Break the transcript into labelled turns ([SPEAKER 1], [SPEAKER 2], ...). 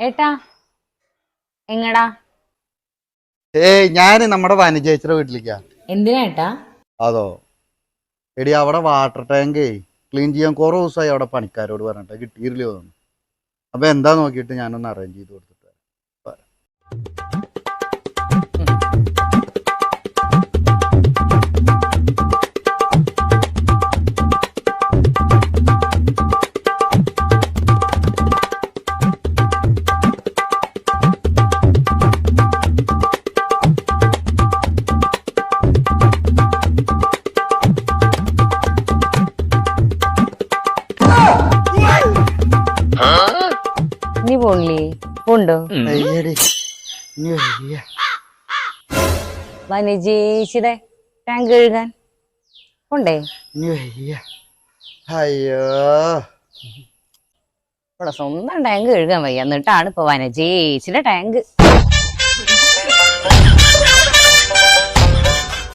[SPEAKER 1] ഏട്ടാ എങ്ങടാ?
[SPEAKER 2] ഏയ് ഞാൻ നമ്മുടെ വനജേച്ചിയുടെ വീട്ടിലേക്കാ.
[SPEAKER 1] എന്തിനാ ഏട്ടാ?
[SPEAKER 2] അതോ? എടി അവിടെ വാട്ടർ ടാങ്കേ ക്ലീൻ ചെയ്യാൻ കുറേ ദിവസമായി അവിടെ പണിക്കാരോട് പറഞ്ഞിട്ട് കിട്ടിയില്ല തോന്നുന്നു. അപ്പൊ എന്താ നോക്കിയിട്ട് ഞാനൊന്ന് അറേഞ്ച് ചെയ്ത് കൊടുത്തിട്ട്
[SPEAKER 1] നീ പോണില്ലേ പോണ്ടോ? വനജേശിടെ ടാങ്ക് കഴുകാൻ പോണ്ടേ?
[SPEAKER 2] അയ്യോ.
[SPEAKER 1] ഇവിടെ സ്വന്തം ടാങ്ക് കഴുകാൻ വയ്യ. എന്നിട്ടാണ് ഇപ്പൊ വനജേച്ചിയുടെ ടാങ്ക്